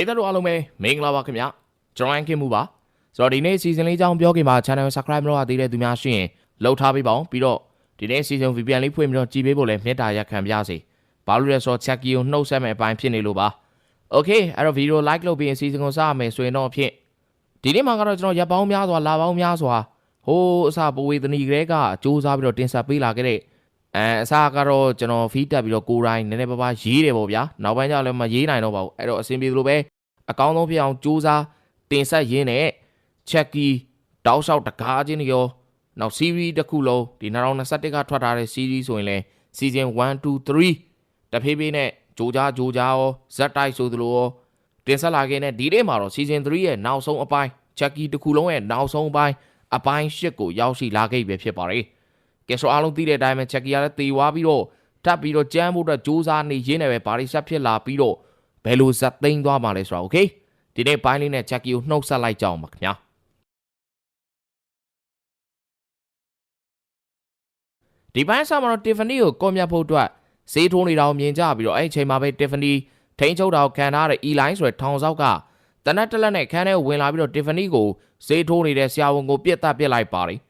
ပရိသတ်တို့အားလုံးပဲမင်္ဂလာပါခင်ဗျကျွန်တော်အန်ခင်မှုပါဆိုတော့ဒီနေ့ season လေးအကြောင်းပြောခင်မှာ channel subscribe မလုပ်ရသေးတဲ့သူများရှိရင်လှုပ်ထားပေးပါအောင်ပြီးတော့ဒီနေ့ season VPN လေးဖွင့်ပြီးတော့ကြည်ပေးဖို့လည်းမေတ္တာရက်ခံပါစေဘာလို့လဲဆိုတော့ check ကြီးကိုနှုတ်ဆက်မဲ့အပိုင်းဖြစ်နေလို့ပါ okay အဲ့တော့ video like လုပ်ပြီးရင် season ကိုစရမယ်ဆိုရင်တော့ဖြစ်ဒီနေ့မှာကတော့ကျွန်တော်ရပ်ပေါင်းများစွာလာပေါင်းများစွာဟိုးအစပဝေသနီကလေးကစူးစမ်းပြီးတော့တင်ဆက်ပေးလာခဲ့တဲ့ အဲအစကတော့ကျွန်တော် feed တက်ပြီးတော့ကိုယ်တိုင်နည်းနည်းပါးပါးရေးတယ်ပေါ့ဗျာနောက်ပိုင်းကျတော့လည်းမရေးနိုင်တော့ပါဘူးအဲ့တော့အဆင်ပြေသလိုပဲအကောင်းဆုံးဖြစ်အောင်စူးစမ်းတင်ဆက်ရင်းနဲ့ checky တောက်လျှောက်တကားချင်းတွေရောနောက် series တစ်ခုလုံးဒီ2021ကထွက်ထားတဲ့ series ဆိုရင်လည်း season 1 2 3တဖြည်းဖြည်းနဲ့ဂျိုးကြားဂျိုးကြားရောဇက်တိုက်ဆိုသလိုရောတင်ဆက်လာခဲ့တဲ့ဒီနေ့မှာတော့ season 3ရဲ့နောက်ဆုံးအပိုင်း checky တစ်ခုလုံးရဲ့နောက်ဆုံးအပိုင်းအပိုင်း၈ကိုရောက်ရှိလာခဲ့ပြီဖြစ်ပါတယ် ကဲဆိုအားလုံးသိတဲ့အတိုင်းပဲ checky ကလည်းတေဝါပြီးတော့ထပ်ပြီးတော့ကြမ်းဖို့အတွက်ဂျိုးစားနေရင်းနဲ့ပဲဘာတွေဆက်ဖြစ်လာပြီးတော့ဘယ်လိုဇက်သိမ်းသွားမှာလဲဆိုတာ okay ဒီနေ့ပိုင်းလေးနဲ့ checky ကိုနှုတ်ဆက်လိုက်ကြအောင်ပါခင်ဗျာဒီပိုင်းဆာမှာတော့ Tiffany ကိုကောမြတ်ဖို့အတွက်ဈေးထိုးနေတာကိုမြင်ကြပြီးတော့အဲ့ဒီအချိန်မှာပဲ Tiffany ထိန်းချုပ်တာကိုခံထားတဲ့ E-line ဆိုတဲ့ထောင်ဆောက်ကတနက်တက်လက်နဲ့ခန်းထဲကိုဝင်လာပြီးတော့ Tiffany ကိုဈေးထိုးနေတဲ့ဆရာဝန်ကိုပြစ်တက်ပစ်လိုက်ပါတယ်။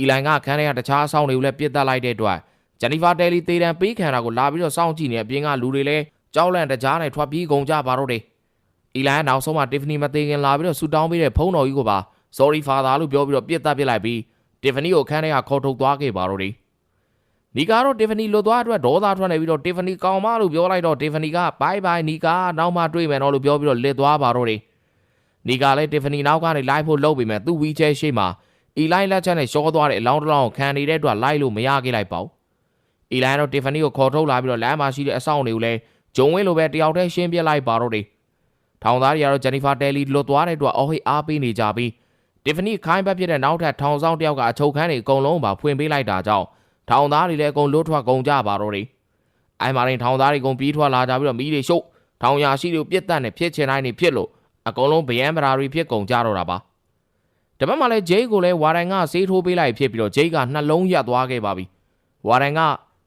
E-line ကခန်းထဲကတခြားအဆောင်တွေကိုလည်းပြစ်တက်လိုက်တဲ့အတွက် Jennifer Daly တေတံပေးခံတာကိုလာပြီးတော့စောင့်ကြည့်နေတဲ့အပြင်ကလူတွေလည်းကြောက်လန့်တကြားနဲ့ထွက်ပြေးကုန်ကြပါတော့တယ်။ E-line ကနောက်ဆုံးမှာ Tiffany မသေးခင်လာပြီးတော့ဆူတောင်းပေးတဲ့ဖုန်းတော်ကြီးကိုပါ sorry father လို့ပြောပြီးတော့ပြစ်တက်ပစ်လိုက်ပြီး Tiffany ကိုခန်းထဲကခေါ်ထုတ်သွားခဲ့ပါတော့တယ်။နီကာတော့တီဖနီလွတ်သွားအတွက်ဒေါသထွက်နေပြီးတော့တီဖနီကောင်မလို့ပြောလိုက်တော့တီဖနီကဘိုင်ဘိုင်နီကာနောက်မှတွေ့မယ်တော့လို့ပြောပြီးတော့လစ်သွားပါတော့တယ်နီကာလည်းတီဖနီနောက်ကနေလိုက်ဖို့လုပ်ပေမဲ့သူ့ဝီချဲရှိမှ အီလိုင်းလက်ချက်နဲ့ရှောသွားတဲ့အလောင်းတစ်လောင်းကိုခံနေတဲ့အတွက်လိုက်လို့မရခဲ့လိုက်ပါဘူးအီလိုင်းတော့တီဖနီကိုခေါ်ထုတ်လာပြီးတော့လမ်းမှာရှိတဲ့အဆောင်တွေကိုလည်းဂျုံဝင်းလိုပဲတယောက်တည်းရှင်းပြလိုက်ပါတော့တယ်ထောင်သားတွေကတော့ဂျန်နီဖာတယ်လီလွတ်သွားတဲ့အတွက်အော်ဟိအားပေးနေကြပြီးတီဖနီခိုင်းဘက်ဖြစ်တဲ့နောက်ထပ်ထောင်ဆောင်တယောက်ကအချုပ်ခန်းတွေအကုန်လုံးပါဖွင့်ပေးလိုက်တာကြောင့်ထောင်သားတွေလည်းအကုန်လွတ်ထွက်ကုန်ကြပါတော့တယ်။အိုင်မာရင်ထောင်သားတွေအကုန်ပြေးထွက်လာကြပြီးတော့မီးတွေရှို့ထောင်ရရှိတွေပြစ်တက်နေဖြစ်ချင်တိုင်းနေဖြစ်လို့အကုန်လုံးဗျံပရာတွေဖြစ်ကုန်ကြတော့တာပါ။ တပတ်မှလည်းဂျေးကိုလည်းဝါရန်ကဆေးထိုးပေးလိုက်ဖြစ်ပြီးတော့ဂျေးကနှလုံးရက်သွားခဲ့ပါပြီ။ဝါရန်က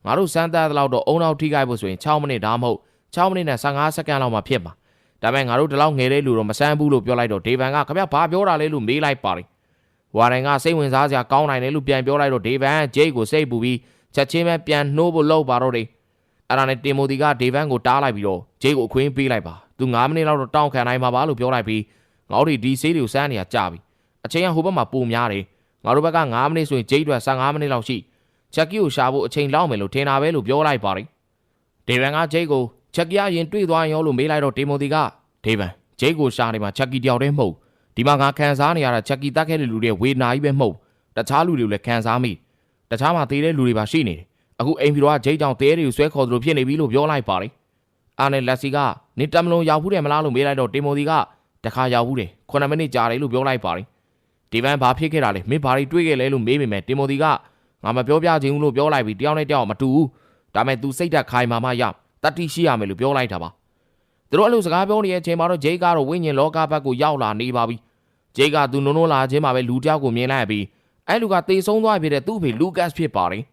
ငါတို့စမ်းသပ်တဲ့လောက်တော့အုံနောက်ထိခိုက်ဖို့ဆိုရင်6မိနစ်ဒါမှမဟုတ်6မိနစ်နဲ့15စက္ကန့်လောက်မှဖြစ်မှာ။ဒါပေမဲ့ငါတို့ဒီလောက်ငယ်တဲ့လူတော့မဆန်းဘူးလို့ပြောလိုက်တော့ဒေဗန်ကခင်ဗျဘာပြောတာလဲလို့မေးလိုက်ပါတယ်။ဝါရန်ကစိတ်ဝင်စားစရာကောင်းနိုင်တယ်လို့ပြန်ပြောလိုက်တော့ဒေဗန်ဂျိတ်ကိုစိတ်ပူပြီးချက်ချင်းပဲပြန်နှိုးဖို့လုပ်ပါတော့တယ်အဲ့ဒါနဲ့တင်မိုတီကဒေဗန်ကိုတားလိုက်ပြီးတော့ဂျိတ်ကိုအခွင့်ပေးလိုက်ပါသူ9မိနစ်လောက်တော့တောင်းခံနိုင်မှာပါလို့ပြောလိုက်ပြီးငါတို့ဒီဆေးတွေကိုစမ်းနေရကြပြီ အချိန်ကဟိုဘက်မှာပုံများတယ်ငါတို့ဘက်က9မိနစ်ဆိုရင်ဂျိတ်အတွက်15မိနစ်လောက်ရှိချက်ကီကိုရှာဖို့အချိန်လောက်မယ်လို့ထင်တာပဲလို့ပြောလိုက်ပါတယ်ဒေဗန်ကဂျိတ်ကိုချက်ကီအရင်တွေ့သွားရောလို့မေးလိုက်တော့တင်မိုတီကဒေဗန်ဂျိတ်ကိုရှာနေမှာချက်ကီတယောက်တည်းမဟုတ်ဒီမှာငါခံစားနေရတာချက်ကီတက်ခဲ့တဲ့လူတွေဝေဒနာကြီးပဲမဟုတ်တခြားလူတွေလည်းခံစားမိတခြားမှာသေးတဲ့လူတွေပါရှိနေတယ်အခုအိမ်ဖြူတော်ကဂျိတ်ကြောင့်တဲတွေကိုဆွဲခေါ်သလိုဖြစ်နေပြီလို့ပြောလိုက်ပါတယ်အာနဲ့လက်စီကနေတမလုံးရောက်ဘူးတယ်မလားလို့မေးလိုက်တော့တင်မိုဒီကတခါရောက်ဘူးတယ်9မိနစ်ကြာတယ်လို့ပြောလိုက်ပါတယ် ဒီဗန်ဘာဖြစ်ခဲ့တာလဲမင်းဘာတွေတွေးခဲ့လဲလို့မေးမိမယ်တင်မိုဒီကငါမပြောပြချင်ဘူးလို့ပြောလိုက်ပြီးတယောက်နဲ့တယောက်မတူဘူးဒါမဲ့ तू စိတ်ဓာတ်ခိုင်မာမှရတတိရှိရမယ်လို့ပြောလိုက်တာပါသူတို့အဲ့လိုစကားပြောနေတဲ့အချိန်မှာတော့ဂျိတ်ကတော့ဝိညာဉ်လောကဘက်ကိုရောက်လာနေပါပြီဂျိတ်ကသူနုံနုံလာခြင်းမှာပဲလူတယောက်ကိုမြင်လိုက်ပြီးအဲ့လူကတေဆုံးသွားပြီတဲ့သူ့ဖေလူကတ်ဖြစ်ပါတယ်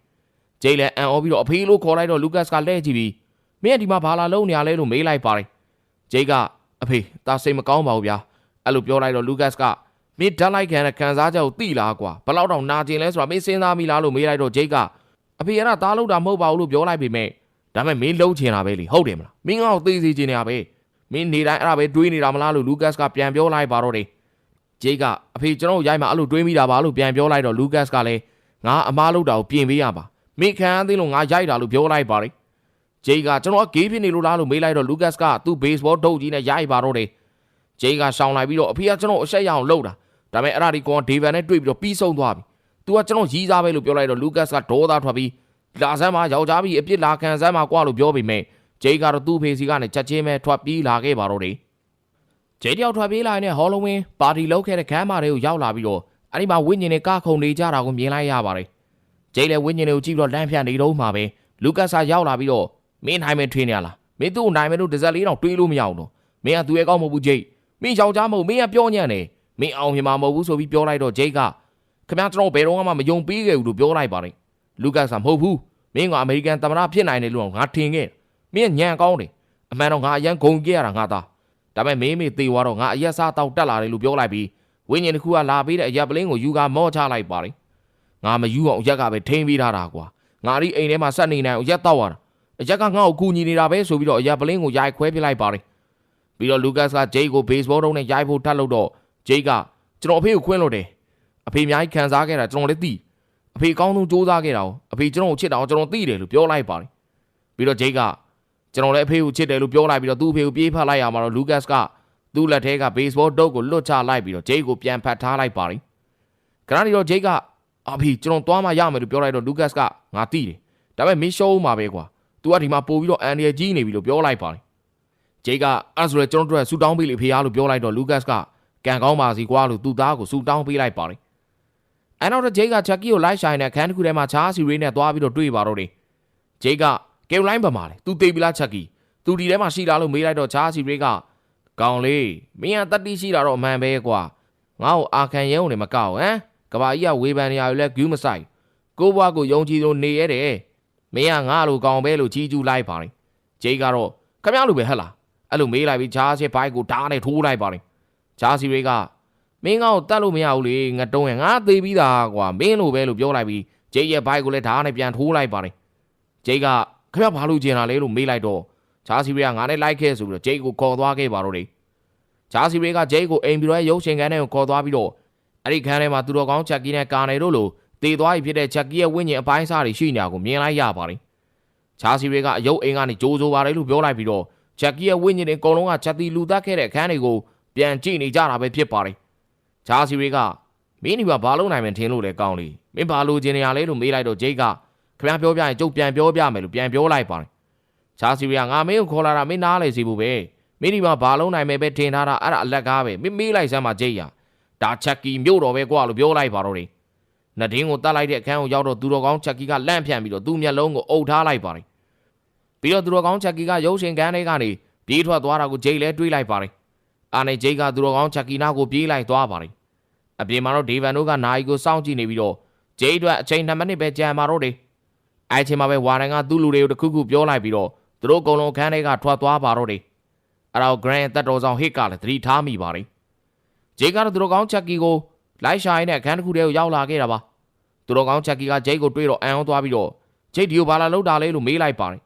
ဂျိတ်လည်းအန်အော်ပြီးတော့အဖေလို့ခေါ်လိုက်တော့လူကတ်ကလဲကြည့်ပြီးမင်းကဒီမှာဘာလာလုံးနေရလဲလို့မေးလိုက်ပါတယ်ဂျိတ်ကအဖေဒါစိတ်မကောင်းပါဘူးဗျာအဲ့လိုပြောလိုက်တော့လူကတ်က မင်းဓာတ်လိုက်ခံတဲ့ခံစားချက်ကိုသိလားကွာဘလောက်တောင်နာကျင်လဲဆိုတာမင်းစဉ်းစားမိလားလို့မေးလိုက်တော့ဂျိတ်ကအဖေအဲ့ဒါသားလို့တာမဟုတ်ပါဘူးလို့ပြောလိုက်ပေမဲ့ဒါမဲ့မင်းလုံးချင်တာပဲလေဟုတ်တယ်မလားမင်းကောသိစီချင်နေတာပဲမင်းနေတိုင်းအဲ့ဒါပဲတွေးနေတာမလားလို့လူကတ်ကပြန်ပြောလိုက်ပါတော့တယ်ဂျိတ်ကအဖေကျွန်တော်ရိုက်မှာအဲ့လိုတွေးမိတာပါလို့ပြန်ပြောလိုက်တော့လူကတ်ကလည်းငါအမားလို့တာကိုပြင်ပေးရပါမိခံအသိလို့ငါရိုက်တာလို့ပြောလိုက်ပါတယ်ဂျိတ်ကကျွန်တော်ကဂေးဖြစ်နေလို့လားလို့မေးလိုက်တော့လူကတ်ကသူ့ဘေ့စ်ဘောဒုတ်ကြီးနဲ့ရိုက်ပါတော့တယ်ဂျိတ်ကရှောင်းလိုက်ပြီးတော့အဖေကကျွန်တော်အဆက်ရအောင်လှုပ်တာ ဒါပေမဲ့အဲ့ဒါဒီကောင်ဒေဗန်နဲ့တွေ့ပြီးတော့ပြီးဆုံးသွားပြီသူကကျွန်တော်ရီးစားပဲ လို့ပြောလိုက်တော့လူကတ်ကဒေါသထွက်ပြီးလာဆန်းမှာယောက်ျားပြီးအပြစ်လာခံဆန်းမှာကွာလို့ပြောပေမဲ့ဂျိတ်ကတော့သူ့ဖေစီကနေချက်ချင်းပဲထွက်ပြေးလာခဲ့ပါတော့တယ်ဂျိတ်တယောက်ထွက်ပြေးလာတဲ့ဟော်လိုဝင်းပါတီလုပ်ခဲ့တဲ့ခန်းမတွေကိုရောက်လာပြီးတော့အဲ့ဒီမှာဝိညာဉ်နဲ့ကခုန်နေကြတာကိုမြင်လိုက်ရပါတယ်ဂျိတ်လည်းဝိညာဉ်တွေကိုကြည့်ပြီးတော့လမ်းဖြတ်နေတော့မှာပဲလူကတ်ဆာရောက်လာပြီးတော့မင်းနိုင်မယ်ထွေးနေရလားမင်းသူ့ကိုနိုင်မယ်လို့ဒဇက်လေးတော့တွေးလို့မရအောင်တော့မင်းကသူရဲ့ကောင်းမဟုတ်ဘူးဂျိတ်မင်းယောက်ျားမဟုတ်မင်းကပြောညံ့နေ မင်းအောင်မြင်မှာမဟုတ်ဘူးဆိုပြီးပြောလိုက်တော့ဂျိတ်ကခင်ဗျားကျွန်တော်ဘယ်တော့မှမယုံပေးခဲ့ဘူးလို့ပြောလိုက်ပါတယ်လူကတ်ဆာမဟုတ်ဘူးမင်းကအမေရိကန်သမ္မတဖြစ်နိုင်တယ်လို့ငါထင်ခဲ့မင်းညံကောင်းတယ်အမှန်တော့ငါအရန်ဂုံကြရတာငါသားဒါဒါပေမဲ့မင်းမေသေးသွားတော့ငါအရက်စားတောက်တက်လာတယ်လို့ပြောလိုက်ပြီးဝိညာဉ်တစ်ခုကလာပြီးတဲ့အရက်ပလင်းကိုယူကာမော့ချလိုက်ပါတယ်ငါမယူအောင်အရက်ကပဲထိန်းပေးထားတာကွာငါဒီအိမ်ထဲမှာဆက်နေနိုင်အောင်ရက်တော့ရတာအရက်ကငါ့ကိုကူညီနေတာပဲဆိုပြီးတော့အရက်ပလင်းကိုရိုက်ခွဲပြလိုက်ပါတယ်ပြီးတော့လူကတ်ကဂျိတ်ကိုဘေးစ်ဘောတုံးနဲ့ရိုက်ဖို့ထပ်လို့တော့ ဂျိတ်ကကျွန်တော်အဖေကိုခွင်းလို့တယ်အဖေအများကြီးခံစားခဲ့တာကျွန်တော်လည်းသိအဖေအကောင်းဆုံးစူးစမ်းခဲ့တာကိုအဖေကျွန်တော်ကိုချစ်တာကိုကျွန်တော်သိတယ်လို့ပြောလိုက်ပါတယ်ပြီးတော့ဂျိတ်ကကျွန်တော်လည်းအဖေကိုချစ်တယ်လို့ပြောလိုက်ပြီးတော့သူ့အဖေကိုပြေးဖတ်လိုက်ရမှာတော့လူကတ်ကသူ့လက်ထဲကဘေးစ်ဘောတုတ်ကိုလွတ်ချလိုက်ပြီးတော့ဂျိတ်ကိုပြန်ဖတ်ထားလိုက်ပါတယ်ခဏနေတော့ဂျိတ်ကအဖေကျွန်တော်သွားမှရမယ်လို့ပြောလိုက်တော့လူကတ်ကငါသိတယ်ဒါပေမဲ့မင်းရှုံးမှာပဲကွာ तू ကဒီမှာပို့ပြီးတော့အန်ဒီယကြီးနေပြီလို့ပြောလိုက်ပါတယ်ဂျိတ်ကအဲ့ဆိုရကျွန်တော်တို့ကဆူတောင်းပေးလိဖေရားလို့ပြောလိုက်တော့လူကတ်က ကန်ကောင်းပါစီကွာလို့သူ့သားကိုဆူတောင်းပေးလိုက်ပါတယ်အဲ့တော့ဂျိတ်ကချက်ကီကိုလိုက်ဆိုင်တဲ့ခန်းတစ်ခုထဲမှာချားစီရေးနဲ့သွားပြီးတော့တွေ့ပါတော့တယ်ဂျိတ်ကကယ်လိုင်းပမာလေ तू သိပြီလားချက်ကီ तू ဒီထဲမှာရှိလားလို့မေးလိုက်တော့ချားစီရေးကကောင်းလေးမင်းကတတိရှိတာတော့အမှန်ပဲကွာငါ့ကိုအာခံရဲုံနဲ့မကောက်ဟမ်ကဘာကြီးကဝေဖန်နေရလဲဂူးမဆိုင်ကိုဘွားကိုယုံကြည်လို့နေရတဲ့မင်းကငါလိုကောင်းပဲလို့ကြီးကျူးလိုက်ပါတယ်ဂျိတ်ကတော့ခမရလိုပဲဟဲ့လားအဲ့လိုမေးလိုက်ပြီးဂျားစစ်ဘိုက်ကိုဓာတ်နဲ့ထိုးလိုက်ပါတယ် ဂျားစီတွေကမင်းကောက်တတ်လို့မရဘူးလေငါတုံးရငါသေးပြီးသားကွာမင်းလိုပဲလို့ပြောလိုက်ပြီးဂျိတ်ရဲ့ဘိုက်ကိုလည်းဓာတ်နဲ့ပြန်ထိုးလိုက်ပါတယ်ဂျိတ်ကခမရဘာလို့ကျင်လာလဲလို့မေးလိုက်တော့ဂျားစီတွေကငါနဲ့လိုက်ခဲ့ဆိုပြီးတော့ဂျိတ်ကိုခေါ်သွားခဲ့ပါတော့တယ်ဂျားစီတွေကဂျိတ်ကိုအိမ်ပြီးတော့ရုပ်ရှင်ခန်းထဲကိုခေါ်သွားပြီးတော့အဲ့ဒီခန်းထဲမှာသူတော်ကောင်းချက်ကီနဲ့ကာနယ်တို့လိုတည်သွားပြီဖြစ်တဲ့ချက်ကီရဲ့ဝိညာဉ်အပိုင်းအစတွေရှိနေတာကိုမြင်လိုက်ရပါတယ်ချာစီတွေကအယုတ်အိမ်ကနေကြိုးစိုးပါတယ်လို့ပြောလိုက်ပြီးတော့ချက်ကီရဲ့ဝိညာဉ်တွေအကုန်လုံးကချက်တီလူတက်ခဲ့တဲ့အခန်းတွေကို ပြန်ကြည့်နေကြတာပဲဖြစ်ပါတယ်ချာစီတွေကမင်းဒီမှာဘာလုပ်နိုင်မှန်းထင်လို့လဲကောင်းလေမင်းဘာလို့ကျင်နေရလဲလို့မေးလိုက်တော့ဂျိတ်ကခင်ဗျားပြောပြရင်ကျုပ်ပြန်ပြောပြမယ်လို့ပြန်ပြောလိုက်ပါတယ်ချာစီတွေကငါမင်းကိုခေါ်လာတာမင်းနားလေစီဖို့ပဲမင်းဒီမှာဘာလုပ်နိုင်မယ်ပဲထင်ထားတာအဲ့ဒါအလက်ကားပဲမင်းမေးလိုက်စမ်းပါဂျိတ်ရဒါချက်ကီမြို့တော်ပဲကွာလို့ပြောလိုက်ပါတော့တယ်နဒင်းကိုတတ်လိုက်တဲ့အခန်းကိုရောက်တော့သူတော်ကောင်းချက်ကီကလန့်ဖြန့်ပြီးတော့သူ့မျက်လုံးကိုအုပ်ထားလိုက်ပါတယ်ပြီးတော့သူတော်ကောင်းချက်ကီကရုပ်ရှင်ကန်းထဲကနေပြေးထွက်သွားတာကိုဂျိတ်လည်းတွေးလိုက်ပါတယ် အာနေဂျိတ်ကသူတော်ကောင်းချက်ကီနာကိုပြေးလိုက်သွားပါတယ်အပြင်မှာတော့ဒေဗန်တို့ကနာယီကိုစောင့်ကြည့်နေပြီးတော့ဂျိတ်အတွက်အချိန်2မိနစ်ပဲကြာမှာတော့တယ်အဲချိန်မှာပဲဝါရန်ကသူ့လူတွေကိုတခုခုပြောလိုက်ပြီးတော့သူတို့အကုန်လုံးအခန်းထဲကထွက်သွားပါတော့တယ်အဲ့တော့ Grand တက်တော်ဆောင်ဟစ်ကလည်းသတိထားမိပါတယ်ဂျိတ်ကတော့သူတော်ကောင်းချက်ကီကိုလိုက်ရှာရင်းနဲ့အခန်းတစ်ခုထဲကိုရောက်လာခဲ့တာပါသူတော်ကောင်းချက်ကီကဂျိတ်ကိုတွေးတော့အံအောင်သွားပြီးတော့ဂျိတ်ဒီကိုဘာလာလောက်တာလဲလို့မေးလိုက်ပါတယ်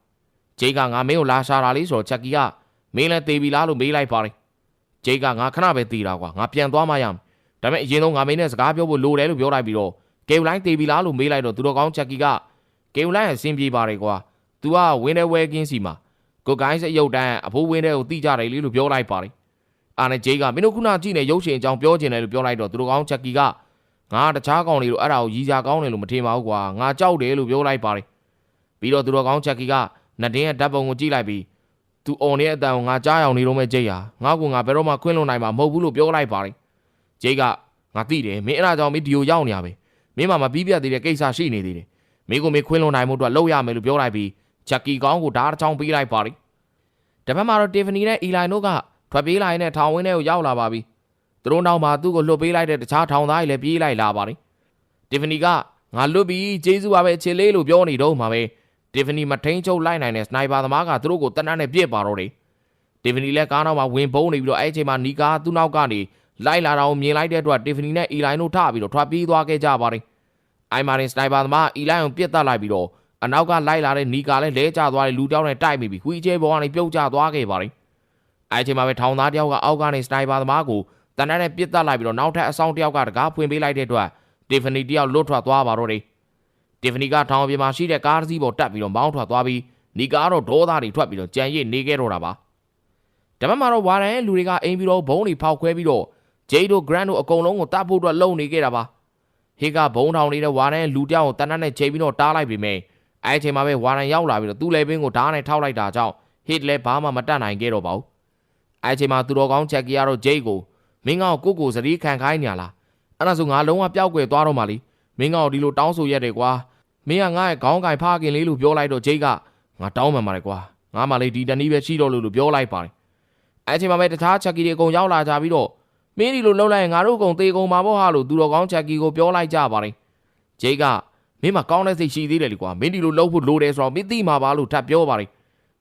ဂျိတ်ကငါမင်းကိုလာရှာတာလေးဆိုတော့ချက်ကီကမင်းလည်းတေးပြီလားလို့မေးလိုက်ပါတယ် ဂျိတ်ကငါခဏပဲတေးတာကွာငါပြန်သွားမှရမယ်ဒါပေမဲ့အရင်ဆုံးငါမင်းနဲ့စကားပြောဖို့လိုတယ်လို့ပြောလိုက်ပြီးတော့ကေဝလိုင်းတေးပြီလားလို့မေးလိုက်တော့သူတော်ကောင်းချက်ကီကကေဝလိုင်းအဆင်ပြေပါတယ်ကွာ तू ကဝင်းတဲ့ဝဲကင်းစီမှာကိုကိုင်းစရုပ်တန်းအဖိုးဝင်းတဲ့ကိုတိကြတယ်လေလို့ပြောလိုက်ပါတယ်အာနဲ့ဂျိတ်ကမင်းတို့ခုနကြည့်နေရုပ်ရှင်အကြောင်းပြောချင်တယ်လို့ပြောလိုက်တော့သူတော်ကောင်းချက်ကီကငါတခြားကောင်တွေလို့အဲ့ဒါကိုရီစာကောင်းတယ်လို့မထင်ပါဘူးကွာငါကြောက်တယ်လို့ပြောလိုက်ပါတယ်ပြီးတော့သူတော်ကောင်းချက်ကီကနဒင်းရဲ့ဓာတ်ပုံကိုကြည့်လိုက်ပြီး သူអော်နေတဲ့အတန်ကိုငါကြားရောင်နေတော့မဲ့ဂျိတ်ဟာငါ့ကိုငါဘယ်တော့မှခွင့်လွန်နိုင်မှာမဟုတ်ဘူးလို့ပြောလိုက်ပါတယ်ဂျိတ်ကငါသိတယ်မင်းအဲ့ဒါကြောင့်မင်းဒီကိုရောက်နေရပဲမင်းမှမပြီးပြတ်သေးတဲ့ကိစ္စရှိနေသေးတယ်မင်းကိုမင်းခွင့်လွန်နိုင်မှုအတွက်လုပ်ရမယ်လို့ပြောလိုက်ပြီးချက်ကီကောင်းကိုဓာတ်တစ်ချောင်းပေးလိုက်ပါတယ်တပတ်မှာတော့တီဖနီနဲ့အီလိုင်တို့ကထွက်ပြေးလာရင်းနဲ့ထောင်ဝင်းထဲကိုရောက်လာပါပြီသူတို့နောက်မှာသူ့ကိုလွတ်ပေးလိုက်တဲ့တခြားထောင်သားတွေလည်းပြေးလိုက်လာပါတယ်။တီဖနီကငါလွတ်ပြီးဂျေဇူးပါပဲချစ်လေးလို့ပြောနေတော့မှာပဲ တီဖနီမထိန်ချုပ်လိုက်နိုင်တဲ့စနိုက်ပါသမားကသူတို့ကိုတနတ်နဲ့ပြစ်ပါတော့တယ်။တီဖနီလည်းကားနောက်မှာဝင်ပုန်းနေပြီးတော့အဲ့အချိန်မှာနီကာသူ့နောက်ကနေလိုက်လာတာကိုမြင်လိုက်တဲ့အတွက်တီဖနီနဲ့အီလိုင်တို့ထပြီးတော့ထွက်ပြေးသွားခဲ့ကြပါတယ်။အိုင်မာရင်စနိုက်ပါသမားအီလိုင်ကိုပြစ်တက်လိုက်ပြီးတော့အနောက်ကလိုက်လာတဲ့နီကာလည်းလဲကျသွားတဲ့လူတောင်းနဲ့တိုက်မိပြီးခွီးချဲဘောကနေပြုတ်ကျသွားခဲ့ပါတယ်။အဲ့အချိန်မှာပဲထောင်သားတယောက်ကအောက်ကနေစနိုက်ပါသမားကိုတန်တဲ့နဲ့ပြစ်တက်လိုက်ပြီးတော့နောက်ထပ်အဆောင်တစ်ယောက်ကတကားဖွင့်ပေးလိုက်တဲ့အတွက်တီဖနီတယောက်လွတ်ထွက်သွားပါတော့တယ် တီဖနီကထောင်ပြင်မှာရှိတဲ့ကားတစ်စီးပေါ်တက်ပြီးတော့မောင်းထွက်သွားပြီးနီကာကတော့ဒေါသတွေထွက်ပြီးတော့ကြံရစ်နေခဲ့တော့တာပါဒါမှမဟုတ်ဝါရန်ရဲ့လူတွေကအိမ်ပြီးတော့ဘုံတွေဖောက်ခွဲပြီးတော့ဂျေးတို့ဂရန်တို့အကုန်လုံးကိုတတ်ဖို့အတွက်လုံနေခဲ့တာပါဟေကဘုံထောင်နေတဲ့ဝါရန်ရဲ့လူတယောက်ကိုတန်တဲ့နဲ့ချိန်ပြီးတော့တားလိုက်ပြီမယ်အဲအချိန်မှာပဲဝါရန်ရောက်လာပြီးတော့သူ့လေပင်ကိုဓာတ်နဲ့ထောက်လိုက်တာကြောင့်ဟစ်လည်းဘာမှမတတ်နိုင်ခဲ့တော့ပါဘူးအဲအချိန်မှာသူတော်ကောင်းချက်ကီကတော့ဂျေးကိုမင်းကောင်ကိုကိုစရီးခံခိုင်းနေရလားအဲ့ဒါဆိုငါလုံးဝပျောက်ကွယ်သွားတော့မှလीမင်းကောင်ဒီလိုတောင်းဆိုရက်တယ်ကွာ မင်းကငါ့ရဲ့ခေါင်းကင်ဖားခင်လေးလို့ပြောလိုက်တော့ဂျိတ်ကငါတောင်းမှန်ပါတယ်ကွာငါမှလေဒီတနည်းပဲရှိတော့လို့လို့ပြောလိုက်ပါတယ်အဲ့ချိန်မှာပဲတခြားချက်ကီတွေအကုန်ရောက်လာကြပြီးတော့မင်းဒီလိုလှုပ်လိုက်ရင်ငါတို့အကုန်သေကုန်ပါပေါ့ဟာလို့သူတော်ကောင်းချက်ကီကိုပြောလိုက်ကြပါတယ်ဂျိတ်ကမင်းမကောင်းတဲ့စိတ်ရှိသေးတယ်လေကွာမင်းဒီလိုလှုပ်ဖို့လိုတယ်ဆိုတော့မင်းသိမှာပါလို့ထပ်ပြောပါတယ်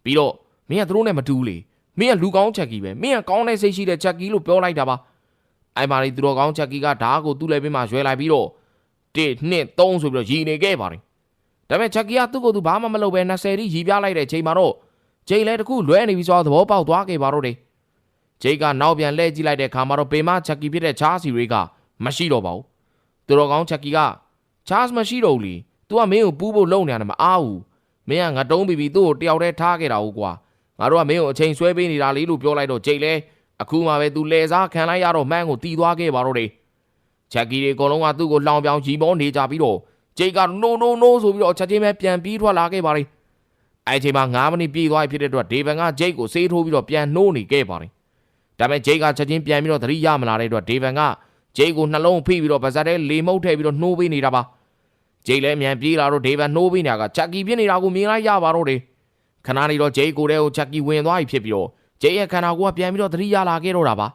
ပြီးတော့မင်းကသူတို့နဲ့မတူးလေမင်းကလူကောင်းချက်ကီပဲမင်းကကောင်းတဲ့စိတ်ရှိတဲ့ချက်ကီလို့ပြောလိုက်တာပါအဲ့မာလေးသူတော်ကောင်းချက်ကီကဓာတ်ကိုသူ့လည်းပေးမှရွယ်လိုက်ပြီးတော့1 2 3ဆိုပြီးတော့ရည်နေခဲ့ပါတယ် ဒါပေမဲ့ချက်ကီကသူ့ကိုယ်သူဘာမှမလုပ်ပဲ20တိရည်ပြလိုက်တဲ့ချိန်မှာတော့ဂျိန်လည်းတခုလွဲနေပြီဆိုတော့သဘောပေါက်သွားခဲ့ပါတော့တယ်ဂျိန်ကနောက်ပြန်လှည့်ကြည့်လိုက်တဲ့အခါမှာတော့ပေမချက်ကီဖြစ်တဲ့ချားစီရိတ်ကမရှိတော့ပါဘူးသူတော်ကောင်းချက်ကီကချားမရှိတော့ဘူးလी तू ကမင်းကိုပူးဖို့လုံနေရတယ်မအားဘူးမင်းကငါတုံးပြီးပြီးသူ့ကိုတယောက်တည်းထားခဲ့တာဟုတ်ကွာငါတို့ကမင်းကိုအချိန်ဆွဲပေးနေတာလေးလို့ပြောလိုက်တော့ကြိတ်လဲအခုမှပဲသူလဲစားခံလိုက်ရတော့မှန်းကိုတီးသွားခဲ့ပါတော့တယ်ချက်ကီတွေအကုန်လုံးကသူ့ကိုလောင်ပြောင်ကြီးမောနေကြပြီးတော့ ကြိတ်ကနိုးနိုးနိုးဆိုပြီးတော့ချက်ချင်းပဲပြန်ပြီးထွက်လာခဲ့ပါလေအဲ့ချိန်မှာ9မိနစ်ပြည့်သွားပြီဖြစ်တဲ့အတွက်ဒေဗန်ကကြိတ်ကိုဆေးထိုးပြီးတော့ပြန်နှိုးနေခဲ့ပါတယ်ဒါပေမဲ့ကြိတ်ကချက်ချင်းပြန်ပြီးတော့သတိရမလာတဲ့အတွက်ဒေဗန်ကကြိတ်ကိုနှလုံးဖိပြီးတော့ဗဇက်ထဲလေမှုတ်ထည့်ပြီးတော့နှိုးပေးနေတာပါကြိတ်လည်းမြန်ပြေးလာတော့ဒေဗန်နှိုးပေးနေတာကချက်ကီပြစ်နေတာကိုမြင်လိုက်ရပါတော့တယ်ခဏနေတော့ဂျေးကိုတဲ့ကိုချက်ကြီးဝင်သွားပြီဖြစ်ပြီးတော့ဂျေးရဲ့ခန္ဓာကိုယ်ကပြန်ပြီးတော့သတိရလာခဲ့တော့တာပါ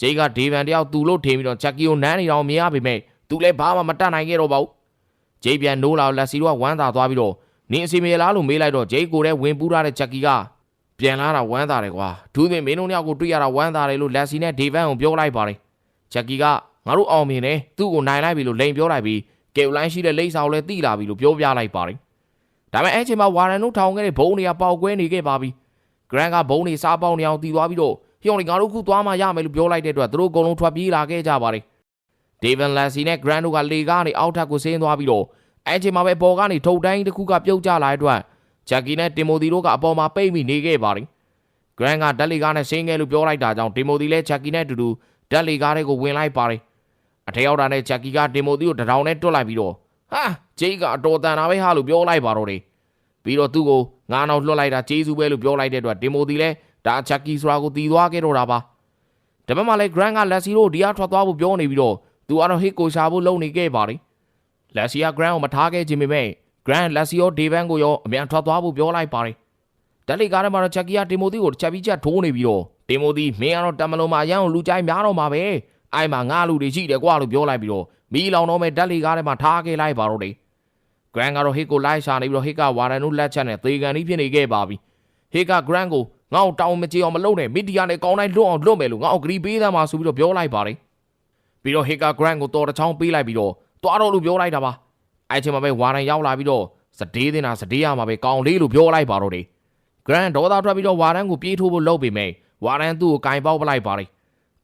ဂျေးကဒေဗန်တယောက်သူ့လို့ထင်ပြီးတော့ချက်ကြီးကိုနမ်းနေတော့မြင်ရပေမဲ့သူလည်းဘာမှမတတ်နိုင်ခဲ့တော့ပါဘူး ဂျေးပြန်နိုးလာလက်စီတော့ဝမ်းသာသွားပြီးတော့နင်းအစီမေလားလို့မေးလိုက်တော့ဂျေးကိုတဲ့ဝင်ပူးထားတဲ့ချက်ကြီးကပြန်လာတာဝမ်းသာတယ်ကွာဒူးသင်မင်းတို့နှစ်ယောက်ကိုတွေ့ရတာဝမ်းသာတယ်လို့လက်စီနဲ့ဒေဗန်ကိုပြောလိုက်ပါတယ်ချက်ကြီးကငါတို့အောင်မြင်တယ်သူ့ကိုနိုင်လိုက်ပြီလို့လိန်ပြောလိုက်ပြီးကေလိုင်းရှိတဲ့လိမ့်စာကိုလည်းတိလာပြီလို့ပြောပြလိုက်ပါတယ်ဒါပေမဲ့အဲ့ချိန်မှာဝါရန်တို့ထောင်ခဲ့တဲ့ဘုံတွေကပေါက်ကွဲနေခဲ့ပါပြီ။ဂရန်ကဘုံတွေစားပေါက်နေအောင်တီသွားပြီးတော့ဟျော်နေငါတို့ခုသွားမှရမယ်လို့ပြောလိုက်တဲ့အတွက်သူတို့အကုန်လုံးထွက်ပြေးလာခဲ့ကြပါတယ်။ ဒေဗန်လန်စီနဲ့ဂရန်တို့ကလေကားနေအောက်ထပ်ကိုဆင်းသွားပြီးတော့အဲ့ချိန်မှာပဲပေါ်ကနေထုတ်တိုင်းတစ်ခုကပြုတ်ကျလာတဲ့အတွက်ဂျက်ကီနဲ့တင်မိုသီတို့ကအပေါ်မှာပိတ်မိနေခဲ့ပါတယ်။ဂရန်ကဓာတ်လေကားနဲ့ဆင်းခဲ့လို့ပြောလိုက်တာကြောင့်တင်မိုသီလည်းဂျက်ကီနဲ့အတူတူဓာတ်လေကားတွေကိုဝင်လိုက်ပါတယ်။အထက်ရောက်တာနဲ့ဂျက်ကီကတင်မိုသီကိုတထောင်နဲ့တွတ်လိုက်ပြီးတော့ဟာဂျိတ်ကအတော်တန်တာပဲဟာလို့ပြောလိုက်ပါတော့တယ်။ပြီးတော့သူ့ကိုငါနောက်လွှတ်လိုက်တာကျေးဇူးပဲလို့ပြောလိုက်တဲ့အတွက်တင်မိုသီလည်းဒါချက်ကီဆိုတာကိုတီးသွားခဲ့တော့တာပါဒါပေမဲ့လည်း Grant ကလက်စီတို့ဒီအထွက်သွားဖို့ပြောနေပြီးတော့ သူကတော့ hit ကိုရှာဖို့လုပ်နေခဲ့ပါတယ်လက်စီက Grant ကိုမထားခဲ့ခြင်းပေမဲ့ Grant လက်စီရော Devan ကိုရောအမြန်ထွက်သွားဖို့ပြောလိုက်ပါတယ်တက်လီကားထဲမှာတော့ချက်ကီကတင်မိုသီကိုချက်ပြီးချက်ထိုးနေပြီးတော့တင်မိုသီမင်းကတော့တမလုံးမှာအရန်ကိုလူကြိုက်များတော့မှာပဲအိုင်မှာငါလူတွေရှိတယ်ကွာလို့ပြောလိုက်ပြီးတော့မီးလောင်တော့မဲ့တက်လီကားထဲမှာထားခဲ့လိုက်ပါတော့တယ်ဂရန်ကတော့ဟစ်ကိုလိုက်ရှာနေပြီးတော့ဟစ်ကဝါရန်တို့လက်ချက်နဲ့သေကန်ကြီးဖြစ်နေခဲ့ပါပြီဟစ်ကဂရန်ကိုငါ့ကိုတောင်းမကြေအောင်မလုပ်နဲ့မီဒီယာနဲ့ကောင်းတိုင်းလွတ်အောင်လွတ်မယ်လို့ငါ့ကိုဂရီပေးသားမှာဆိုပြီးတော့ပြောလိုက်ပါတယ် ပြီးတော့ဟစ်ကဂရန်ကိုတော်တစ်ချောင်းပေးလိုက်ပြီးတော့တွားတော့လို့ပြောလိုက်တာပါအဲ့ချိန်မှာပဲဝါရန်ရောက်လာပြီးတော့စတေးတင်တာစတေးရမှာပဲကောင်းလေးလို့ပြောလိုက်ပါတော့တယ်ဂရန်ဒေါသထွက်ပြီးတော့ဝါရန်ကိုပြေးထိုးဖို့လုပ်ပေမဲ့ဝါရန်သူ့ကိုကင်ပေါက်ပလိုက်ပါတယ်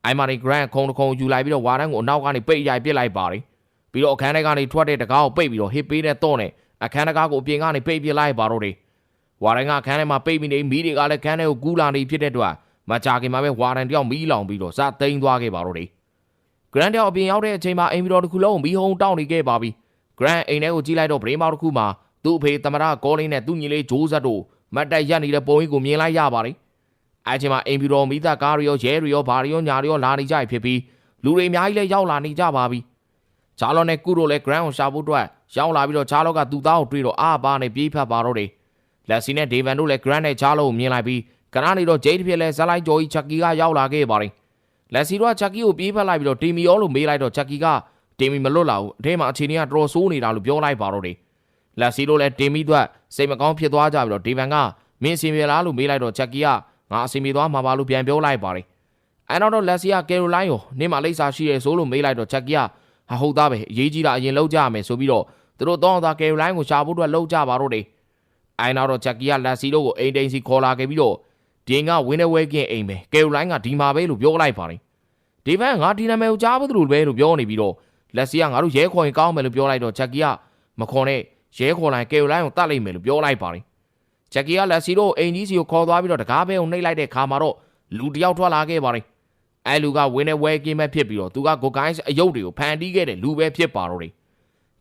အိုင်မာရီဂရန်ခုံတစ်ခုံယူလိုက်ပြီးတော့ဝါရန်ကိုအနောက်ကနေပိတ်ရိုက်ပစ်လိုက်ပါတယ်ပြီးတော့အခန်းထဲကနေထွက်တဲ့တကားကိုပိတ်ပြီးတော့ဟစ်ပေးတဲ့တော့နဲ့အခန်းတကားကိုအပြင်ကနေပိတ်ပြလိုက်ပါတော့တယ်ဝါရန်ကအခန်းထဲမှာပိတ်ပြီးနေမီးတွေကလည်းခန်းထဲကိုကူးလာနေဖြစ်တဲ့အတွက်မကြခင်မှာပဲဝါရန်တယောက်မီးလောင်ပြီးတော့စသိမ်းသွားခဲ့ပါတော့တယ် ဂရန်တယောက်အပြင်ရောက်တဲ့အချိန်မှာအိမ်ပြီးတော့တစ်ခုလုံးမီးဟုံတောက်နေခဲ့ပါပြီဂရန်အိမ်ထဲကိုကြည့်လိုက်တော့ဗရေမောက်တစ်ခုမှာသူ့အဖေသမရကောလင်းနဲ့သူ့ညီလေးဂျိုးဇတ်တို့မတ်တက်ရက်နေတဲ့ပုံကြီးကိုမြင်လိုက်ရပါတယ်အဲချိန်မှာအိမ်ပြီးတော့မိသားကားရီရောရဲရီရောဘာရီရောညာရီရောလာနေကြဖြစ်ပြီးလူတွေအများကြီးလည်းရောက်လာနေကြပါပြီချားလော့နဲ့ကုတို့လည်း ground ကိုရှာဖို့အတွက်ရောက်လာပြီးတော့ချားလော့ကသူ့သားကိုတွေ့တော့အာပါနဲ့ပြေးဖက်ပါတော့တယ်လက်စီနဲ့ဒေဗန်တို့လည်း grand နဲ့ချားလော့ကိုမြင်လိုက်ပြီးကနာနေတော့ဂျိတ်တစ်ဖြစ်လဲဇက်လိုက်ဂျော်ကြီးချက်ကီကရောက်လာခဲ့ပါတယ် လက်စီတို့ကချက်ကီကိုပြေးဖက်လိုက်ပြီးတော့တီမီရောလို့မေးလိုက်တော့ချက်ကီကတီမီမလွတ်လာဘူးအထဲမှာအခြေအနေကတော်တော်ဆိုးနေတာလို့ပြောလိုက်ပါတော့တယ်လက်စီတို့လည်းတီမီတို့စိတ်မကောင်းဖြစ်သွားကြပြီးတော့ဒေဗန်ကမင်းအစီအပြေလားလို့မေးလိုက်တော့ချက်ကီကငါအစီအပြေသွားမှာပါလို့ပြန်ပြောလိုက်ပါတယ်အဲနောက်တော့လက်စီကကယ်ရိုလိုင်းကိုနင်းမလိမ့်စာရှိရဲဆိုလို့မေးလိုက်တော့ချက်ကီကဟာဟုတ်သားပဲအရေးကြီးတာအရင်လောက်ကြရမယ်ဆိုပြီးတော့သူတို့တောင်းသားကယ်ရိုလိုင်းကိုရှာဖို့အတွက်လောက်ကြပါတော့တယ်အိုင်နောက်တော့ချက်ကီကလက်စီတို့ကိုအိမ်တိန်စီခေါ်လာခဲ့ပြီးတော့ဒီငါဝင်းနေဝဲကင်းအိမ်ပဲကယ်ရိုလိုင်းကဒီမှာပဲလို့ပြောလိုက်ပါတယ် ဒီဘက်ငါဒီနာမည်ကိုကြားဘူးလို့ပဲလို့ပြောနေပြီးတော့လက်စီကငါတို့ရဲခေါ်ရင်ကောင်းမယ်လို့ပြောလိုက်တော့ချက်ကီကမခေါ်နဲ့ရဲခေါ်လိုင်းကယ်ရိုလိုင်းကိုတတ်လိုက်မယ်လို့ပြောလိုက်ပါတယ်ချက်ကီကလက်စီတို့အိမ်ကြီးစီကိုခေါ်သွားပြီးတော့တကားဘဲကိုနှိပ်လိုက်တဲ့ခါမှာတော့လူတယောက်ထွက်လာခဲ့ပါတယ်အဲလူကဝင်းနေဝဲကင်းမဲ့ဖြစ်ပြီးတော့သူကဂိုကိုင်းစ်အယုတ်တွေကိုဖန်တီးခဲ့တဲ့လူပဲဖြစ်ပါတော့တယ်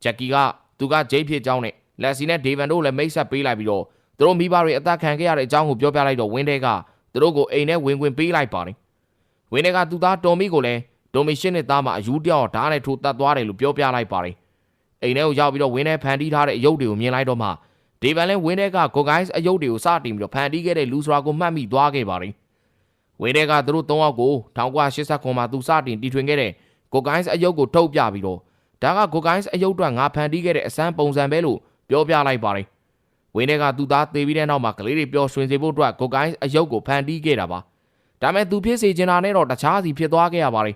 ဂျက်ကီကသူကဂျိတ်ဖြစ်ကြောင်းနဲ့လက်စီနဲ့ဒေဗန်တို့လည်းမိတ်ဆက်ပေးလိုက်ပြီးတော့သူတို့မိဘတွေအသက်ခံခဲ့ရတဲ့အကြောင်းကိုပြောပြလိုက်တော့ဝင်းတဲကသူတို့ကိုအိမ်ထဲဝင်ခွင့်ပေးလိုက်ပါတယ် ဝင်းတဲကသူသားတော်မီကိုလည်းဒိုမီရှင်းနဲ့သားမအယူတယောက်ဓာတ်နဲ့ထိုးတတ်သွားတယ်လို့ပြောပြလိုက်ပါတယ်အိမ်ထဲကိုရောက်ပြီးတော့ဝင်းထဲဖန်တီးထားတဲ့အယုတ်တွေကိုမြင်လိုက်တော့မှဒေဗန်လည်းဝင်းထဲကဂိုကိုင်းစ်အယုတ်တွေကိုစတင်ပြီးတော့ဖန်တီးခဲ့တဲ့လူဆိုတာကိုမှတ်မိသွားခဲ့ပါတယ်ဝင်းတဲ့ကသူတို့၃ယောက်ကို1989မှာသူစတင်တီထွင်ခဲ့တဲ့ကိုကိုင်းစ်အယုတ်ကိုထုတ်ပြပြီးတော့ဒါကကိုကိုင်းစ်အယုတ်အတွက်ငါဖန်တီးခဲ့တဲ့အစမ်းပုံစံပဲလို့ပြောပြလိုက်ပါတယ်ဝင်းထဲကသူ့သားသေပြီးတဲ့နောက်မှာကလေးတွေပျော်ရွှင်စေဖို့အတွက်ကိုကိုင်းအယုတ်ကိုဖန်တီးခဲ့တာပါ ဒါပေမဲ့သူဖြစ်စေချင်တာနဲ့တော့တခြားစီဖြစ်သွားခဲ့ရပါတယ်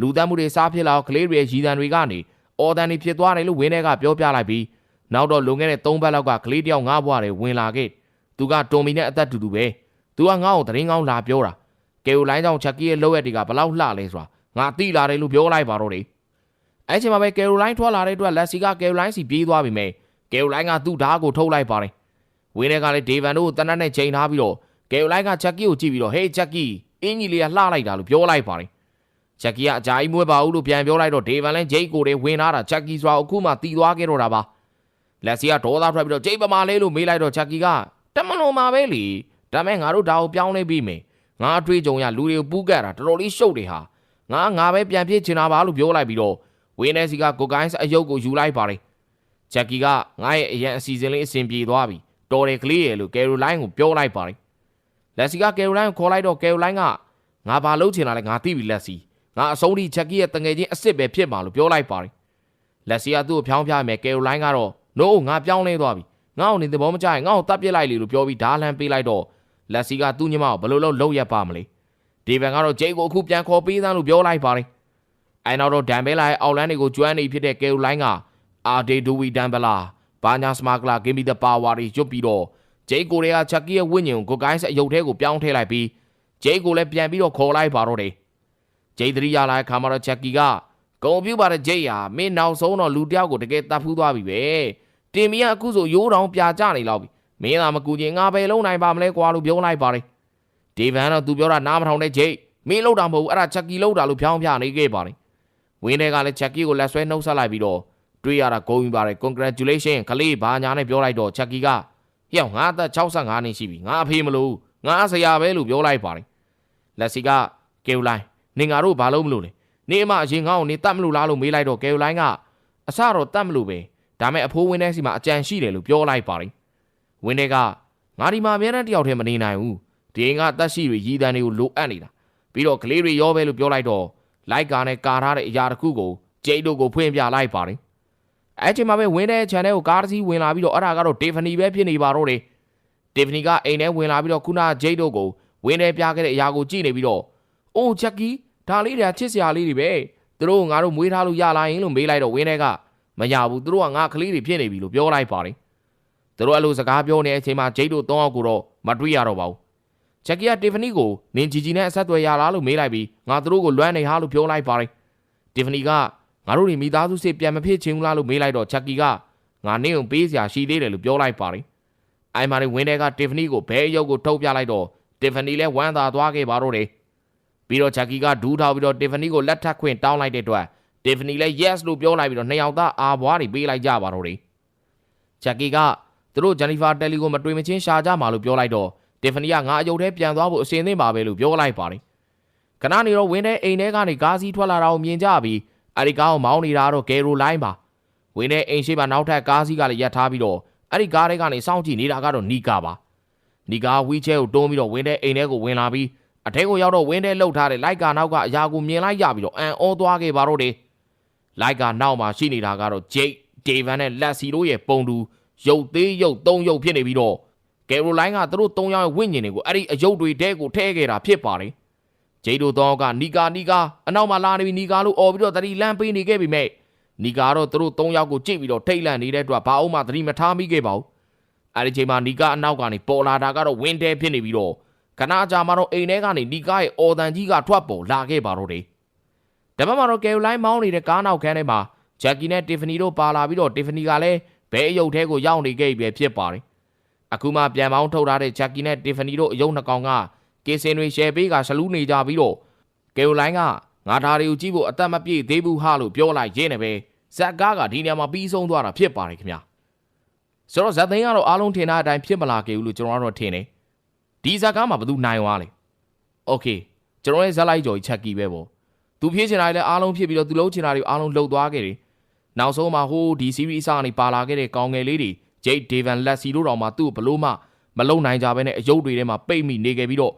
လူတတ်မှုတွေစားဖြစ်လာတော့ကလေးတွေရဲ့ရည်တံတွေကနေအော်တန်တွေဖြစ်သွားတယ်လို့ဝင်းထဲကပြောပြလိုက်ပြီးနောက်တော့လွန်ခဲ့တဲ့၃ဘက်လောက်ကကလေးတယောက်ငါးဘွားတွေဝင်လာခဲ့သူကတွန်မီနဲ့အသက်တူတူပဲသူကငါ့ကိုသတင်းကောင်းလာပြောတာကယ်ရိုလိုင်းကြောင့်ချက်ကီရဲ့လောက်ရက်တွေကဘလောက်လှလဲဆိုတာငါသိလာတယ်လို့ပြောလိုက်ပါတော့တယ်အဲ့ချိန်မှာပဲကယ်ရိုလိုင်းထွက်လာတဲ့အတွက်လက်စီကကယ်ရိုလိုင်းစီပြေးသွားပြီမယ်ကယ်ရိုလိုင်းကသူ့ဓာတ်ကိုထုတ်လိုက်ပါတယ်ဝင်းထဲကလည်းဒေဗန်တို့ကိုတနတ်နဲ့ချိန်ထားပြီးတော့ ကယ်ရိုလိုင်းကချက်ကီကိုကြည့်ပြီးတော့ဟေးချက်ကီအင်းကြီးလေးကလှလိုက်တာလို့ပြောလိုက်ပါတယ်ချက်ကီကအကြာကြီးမွေးပါဘူးလို့ပြန်ပြောလိုက်တော့ဒေဗန်လည်းဂျိတ်ကိုတွေဝင်လာတာချက်ကီဆိုတာအခုမှတီသွားခဲ့တော့တာပါလက်စီကဒေါသထွက်ပြီးတော့ဂျိတ်ပမာလေးလို့မေးလိုက်တော့ချက်ကီကတမလွန်မှာပဲလေဒါမဲ့ငါတို့ဒါကိုပြောင်းလဲပြီးမယ်ငါအတွေ့အကြုံရလူတွေကိုပူးကတ်တာတော်တော်လေးရှုပ်တယ်ဟာငါငါပဲပြန်ဖြစ်ချင်တာပါလို့ပြောလိုက်ပြီးတော့ဝင်းနေစီကကိုကိုင်းစ်အယုတ်ကိုယူလိုက်ပါတယ်ဂျက်ကီကငါရဲ့အရန်အစီအစဉ်လေးအဆင်ပြေသွားပြီတော်တယ်ကလေးရဲ့လို့ကယ်ရိုလိုင်းကိုပြောလိုက်ပါတယ် လက်စီကကယ်ရိုလိုင်းကိုခေါ်လိုက်တော့ကယ်ရိုလိုင်းကငါဘာလုပ်ချင်တာလဲငါသိပြီလက်စီငါအဆုံးထိချက်ကီရဲ့တငယ်ချင်းအစ်စ်ပဲဖြစ်မှာလို့ပြောလိုက်ပါတယ်လက်စီကသူ့ကိုဖြောင်းပြမယ်ကယ်ရိုလိုင်းကတော့ no ငါပြောင်းလဲသွားပြီငါ့ကိုနေသဘောမကျရင်ငါ့ကိုတတ်ပစ်လိုက်လေလို့ပြောပြီးဓာလန်ပေးလိုက်တော့လက်စီကသူ့ညမကိုဘယ်လိုလုပ်လုပ်ရက်ပါမလဲဒေဗန်ကတော့ဂျိတ်ကိုအခုပြန်ခေါ်ပေးသန်းလို့ပြောလိုက်ပါတယ်အဲနောက်တော့ဒန်ဘဲလာရဲ့အောက်လန်းတွေကိုကျွမ်းနေဖြစ်တဲ့ကယ်ရိုလိုင်းကအာဒေဒူဝီဒန်ဘလာဘာညာစမာကလာဂိမီဒပါဝါတွေရွတ်ပြီးတော့ ဂျိတ်ကိုတွေကချက်ကီရဲ့ဝိညာဉ်ကိုကိုကိုင်းစ်အယုတ်ထဲကိုပြောင်းထည့်လိုက်ပြီးဂျိတ်ကိုလည်းပြန်ပြီးတော့ခေါ်လိုက်ပါတော့တယ်ဂျိတ်တရီရလာတဲ့ခါမှာတော့ချက်ကီကဂုံပြူပါတဲ့ဂျိတ်ဟာမင်းနောက်ဆုံးတော့လူတယောက်ကိုတကယ်တတ်ဖူးသွားပြီပဲတင်မီကအခုဆိုရိုးတောင်ပြကြနေလောက်ပြီမင်းသာမကူချင်းငါပဲလုံးနိုင်ပါမလဲကွာလို့ပြောလိုက်ပါတယ်ဒေဗန်တော့သူပြောတာနားမထောင်တဲ့ဂျိတ်မင်းလောက်တာမဟုတ်ဘူးအဲ့ဒါချက်ကီလောက်တာလို့ဖြောင်းပြနေခဲ့ပါတယ်ဝင်းထဲကလည်းချက်ကီကိုလက်ဆွဲနှုတ်ဆက်လိုက်ပြီးတော့တွေးရတာဂုံယူပါတယ် congratulation ခလေးဘာညာနဲ့ပြောလိုက်တော့ချက်ကီက ဟျောက်ငါအသက်65နှစ်ရှိပြီငါအဖေမလို့ငါဆရာပဲလို့ပြောလိုက်ပါတယ်လက်စီကကယ်ရိုလိုင်းနေငါတို့ဘာလို့မလို့လဲနေအမအရင်ငါ့ကိုနေတတ်မလို့လားလို့မေးလိုက်တော့ကယ်ရိုလိုင်းကအစတော့တတ်မလို့ပဲဒါမဲ့အဖိုးဝင်းထဲစီမှာအကြံရှိတယ်လို့ပြောလိုက်ပါတယ်ဝင်းထဲကငါဒီမှာအများနဲ့တယောက်တည်းမနေနိုင်ဘူးဒီအိမ်ကတက်ရှိတွေရည်တန်းတွေကိုလိုအပ်နေတာပြီးတော့ကလေးတွေရောပဲလို့ပြောလိုက်တော့လိုက်ကာနဲ့ကာထားတဲ့အရာတစ်ခုကိုဂျိတ်တို့ကိုဖွင့်ပြလိုက်ပါတယ် အဲ့ချိန်မှာပဲဝင်းတဲ့ channel ကိုကားတစ်စီးဝင်လာပြီးတော့အဲ့ဒါကတော့ Tiffany ပဲဖြစ်နေပါတော့တယ် Tiffany ကအိမ်ထဲဝင်လာပြီးတော့ခုနဂျိတ်တို့ကိုဝင်းထဲပြခဲ့တဲ့အရာကိုကြည့်နေပြီးတော့အိုးချက်ကီဒါလေးတွေကချစ်စရာလေးတွေပဲသူတို့ငါတို့မွေးထားလို့ရလာရင်လို့မေးလိုက်တော့ဝင်းထဲကမရဘူးသူတို့ကငါကလေးတွေဖြစ်နေပြီလို့ပြောလိုက်ပါတယ်သူတို့အဲ့လိုစကားပြောနေတဲ့အချိန်မှာဂျိတ်တို့၃ယောက်ကိုတော့မတွေ့ရတော့ပါဘူးချက်ကီကတီဖနီကိုနင်ဂျီဂျီနဲ့အဆက်အသွယ်ရလားလို့မေးလိုက်ပြီးငါသူတို့ကိုလွမ်းနေဟာလို့ပြောလိုက်ပါတယ်တီဖနီက ငါတို့တွေမိသားစုစစ်ပြန်မဖြစ်ချင်ဘူးလားလို့မေးလိုက်တော့ချက်ကီကငါနင့်ကိုပေးစရာရှိသေးတယ်လို့ပြောလိုက်ပါတယ်အိုင်မာရီဝင်းတဲကတီဖနီကိုဘဲရုပ်ကိုထုတ်ပြလိုက်တော့တီဖနီလည်းဝမ်းသာသွားခဲ့ပါတော့တယ်ပြီးတော့ချက်ကီကဒူးထောက်ပြီးတော့တီဖနီကိုလက်ထပ်ခွင့်တောင်းလိုက်တဲ့အတွက်တီဖနီလည်း yes လို့ပြောလိုက်ပြီးတော့နှစ်ယောက်သားအာဘွားတွေပေးလိုက်ကြပါတော့တယ်ချက်ကီကသူတို့ဂျန်နီဖာတယ်လီကိုမတွေ့မချင်းရှာကြမှာလို့ပြောလိုက်တော့တီဖနီကငါအယုတ်ထဲပြန်သွားဖို့အစင်သင့်ပါပဲလို့ပြောလိုက်ပါတယ်ခဏနေတော့ဝင်းတဲ့အိမ်ထဲကနေကားစီးထွက်လာတာကိုမြင်ကြပြီး အဲ့ဒီကားကိုမောင်းနေတာတော့ဂယ်ရိုလိုင်းပါဝင်းတဲ့အိမ်ရှိမှနောက်ထပ်ကားစီးကလည်းရပ်ထားပြီးတော့အဲ့ဒီကားထဲကနေစောင့်ကြည့်နေတာကတော့နီကာပါနီကာဝီချဲကိုတွန်းပြီးတော့ဝင်းတဲ့အိမ်ထဲကိုဝင်လာပြီးအထဲကိုရောက်တော့ဝင်းတဲ့လှုပ်ထားတဲ့လိုက်ကာနောက်ကအရာကိုမြင်လိုက်ရပြီးတော့အန်အောသွားခဲ့ပါတော့တယ်လိုက်ကာနောက်မှာရှိနေတာကတော့ဂျိတ်ဒေဗန်နဲ့လက်စီတို့ရဲ့ပုံတူရုပ်သေးရုပ်သုံးရုပ်ဖြစ်နေပြီးတော့ကယ်ရိုလိုင်းကသူတို့၃ယောက်ရဲ့ဝိညာဉ်တွေကိုအဲ့ဒီအယုတ်တွေတဲကိုထဲခဲ့တာဖြစ်ပါတယ် ဂျိတ်တို့တော့ကနီကာနီကာအနောက်မှာလာနေပြီနီကာလို့អော်ပြီးတော့တတိလန့်ပေးနေခဲ့ပြီမဲ့နီကာတော့သူတို့၃ယောက်ကိုကြိတ်ပြီးတော့ထိတ်လန့်နေတဲ့အတွက်ဘာအောင်မှတတိမထားမိခဲ့ပါဘူးအဲ့ဒီချိန်မှာနီကာအနောက်ကနေပေါ်လာတာကတော့ဝင်းတဲဖြစ်နေပြီးတော့ခဏကြာမှတော့အိမ်ထဲကနေနီကာရဲ့အော်တန်ကြီးကထွက်ပေါ်လာခဲ့ပါတော့တယ်တပတ်မှာတော့ကယ်ရိုလိုင်းမောင်းနေတဲ့ကားနောက်ခန်းထဲမှာဂျက်ကီနဲ့တီဖနီတို့ပါလာပြီးတော့တီဖနီကလည်းဘဲအယုတ်ထဲကိုရောက်နေခဲ့ပြီဖြစ်ပါတယ်အခုမှပြန်ပေါင်းထုတ်ထားတဲ့ဂျက်ကီနဲ့တီဖနီတို့အယုတ်နှစ်ကောင်က ကေစင်တွေရှယ်ပေးကရှလူးနေကြပြီးတော့ကယ်ရိုလိုင်းကငါဓာတွေကိုကြည့်ဖို့အသက်မပြည့်သေးဘူးဟာလို့ပြောလိုက်ရင်းနဲ့ပဲဇက်ကားကဒီနေရာမှာပြီးဆုံးသွားတာဖြစ်ပါတယ်ခင်ဗျာဆိုတော့ဇက်သိန်းကတော့အားလုံးထင်တဲ့အတိုင်းဖြစ်မလာခဲ့ဘူးလို့ကျွန်တော်တို့ထင်တယ်ဒီဇက်ကားမှာဘယ်သူနိုင်သွားလဲโอเคကျွန်တော်ရဲ့ဇက်လိုက်ကြော်ကြီးချက်ကီပဲပေါ့သူဖြည့်ချင်တာလည်းအားလုံးဖြစ်ပြီးတော့သူလုံးချင်တာတွေအားလုံးလှုပ်သွားခဲ့တယ်နောက်ဆုံးမှာဟိုးဒီ series အစကနေပါလာခဲ့တဲ့ကောင်းငယ်လေးတွေ Jade Devan Lassie တို့တောင်မှသူ့ကိုဘလို့မှမလုံနိုင်ကြဘဲနဲ့အယုတ်တွေထဲမှာပိတ်မိနေခဲ့ပြီးတော့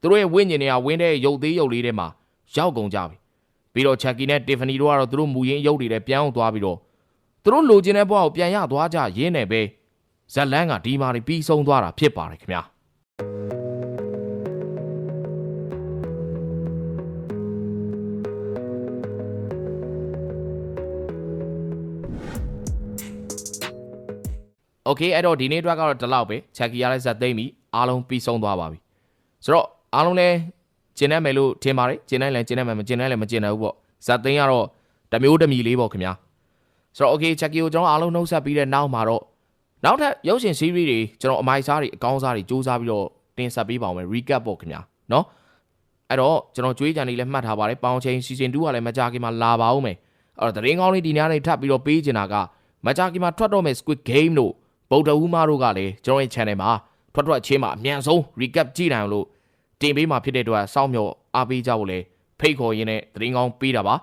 သူတို့ရဲ့ဝိညာဉ်တွေကဝင်းတဲ့ရုပ်သေးရုပ်လေးထဲမှာရောက်ကုန်ကြပြီပြီးတော့ Chucky နဲ့ Tiffany တို့ကတော့သူတို့မူရင်းရုပ်တွေထဲပြန်အောင်သွားပြီးတော့သူတို့လိုချင်တဲ့ဘဝကိုပြန်ရသွားကြရင်းနဲ့ပဲ ဇက်လန်းကဒီမာတွေပြီးဆုံးသွားတာဖြစ်ပါတယ်ခင်ဗျာโอเคအဲ့တော့ဒီနေ့အတွက်ကတော့ဒီလောက်ပဲချက်ကြီးရတဲ့ဇက်သိမ့်ပြီအားလုံးပြီးဆုံးသွားပါပြီဆိုတော့ အားလုံးလည်းကျင်နေမယ်လို့ထင်ပါတယ်ကျင်နိုင်လည်းကျင်နေမယ်မကျင်နိုင်လည်းမကျင်နိုင်ဘူးပေါ့ဇက်သိမ့်ကတော့တစ်မျိုးတစ်မီလေးပေါ့ခင်ဗျာဆိုတော့ okay ချက်ကြီးကိုကျွန်တော်အားလုံးနှုတ်ဆက်ပြီးတဲ့နောက်မှာတော့ နောက်ထပ်ရုပ်ရှင် series တွေကျွန်တော်အမိုက်စားတွေအကောင်းစားတွေစူးစမ်းပြီးတော့တင်ဆက်ပေးပါအောင်မယ် recap ပေါ့ခင်ဗျာเนาะအဲ့တော့ကျွန်တော်ကြွေးကြံလေးလည်းမှတ်ထားပါတယ်ပေါင်ချိန် season 2ကလည်းမကြခင်မှာလာပါဦးမယ်အဲ့တော့သတင်းကောင်းလေးဒီညနေထပ်ပြီးတော့ပေးချင်တာကမကြခင်မှာထွက်တော့မယ် Squid Game တို့ဗုဒ္ဓဦးမတို့ကလည်းကျွန်တော်ရဲ့ channel မှာထွက်ထွက်ချင်းမှာအမြန်ဆုံး recap ကြည့်နိုင်အောင်လို့ တင်ပေးမှာဖြစ်တဲ့အတွက်စောင့်မျှော်အားပေးကြဖို့လည်းဖိတ်ခေါ်ရင်းနဲ့သတင်းကောင်းပေးတာပါ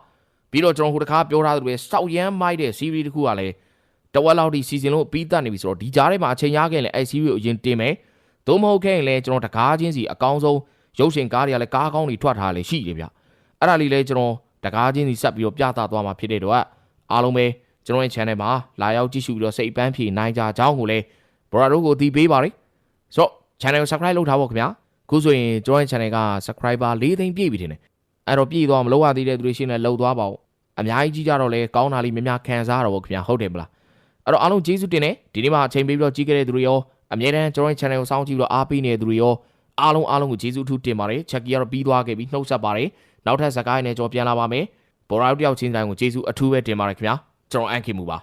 ပြီးတော့ကျွန်တော်ဟိုတခါပြောထားသလိုပဲစောက်ရမ်းမိုက်တဲ့ series တစ်ခုကလည်းတဝက်လောက်ဒီစီဇန်လို့ပြီးတတ်နေပြီဆိုတော့ဒီကြားထဲမှာအချိန်ရခဲ့ရင်လည်းအဲစီးရီကိုအရင်တင်မယ်။သို့မဟုတ်ခဲ့ရင်လည်းကျွန်တော်တကားချင်းစီအကောင်းဆုံးရုပ်ရှင်ကားတွေကလည်းကားကောင်းတွေထွက်ထားလေရှိတယ်ဗျ။အဲ့ဒါလေးလည်းကျွန်တော်တကားချင်းစီဆက်ပြီးတော့ပြသသွားမှာဖြစ်တဲ့တော့အားလုံးပဲကျွန်တော်ရဲ့ channel မှာလာရောက်ကြည့်ရှုပြီးတော့စိတ်ပန်းဖြေနိုင်ကြကြောင်းကိုလည်းဘော်ရာတို့ကိုတီးပေးပါရစေ။ဆိုတော့ channel ကို subscribe လုပ်ထားဖို့ခင်ဗျာ။ ခုဆိုရင်ကျွန်တော်ရဲ့ channel က subscriber ၄သိန်းပြည့်ပြီထင်တယ်။အဲ့တော့ပြည့်သွားမလို့ရသေးတဲ့သူတွေရှင်းလဲလှုပ်သွားပါဦး။အများကြီးကြီးကြတော့လဲကောင်းတာလေးများများခံစားရတော့ဗောခင်ဗျာဟုတ်တယ်မလား။အဲ့တော့အားလုံးကျေးဇူးတင်တယ်ဒီနေ့မှာအချိန်ပေးပြီးတော့ကြည့်ခဲ့တဲ့သူတွေရောအမြဲတမ်းကျွန်တော်ရဲ့ channel ကိုစောင့်ကြည့်ပြီးတော့အားပေးနေတဲ့သူတွေရောအားလုံးအားလုံးကိုကျေးဇူးအထူးတင်ပါတယ်ချက်ကြီးကတော့ပြီးသွားခဲ့ပြီးနှုတ်ဆက်ပါတယ်နောက်ထပ်စကားရည်နဲ့ကျွန်တော်ပြန်လာပါမယ်ဘော်ရာတို့တယောက်ချင်းတိုင်းကိုကျေးဇူးအထူးပဲတင်ပါတယ်ခင်ဗျာကျွန်တော်အန်ခင်မူပါ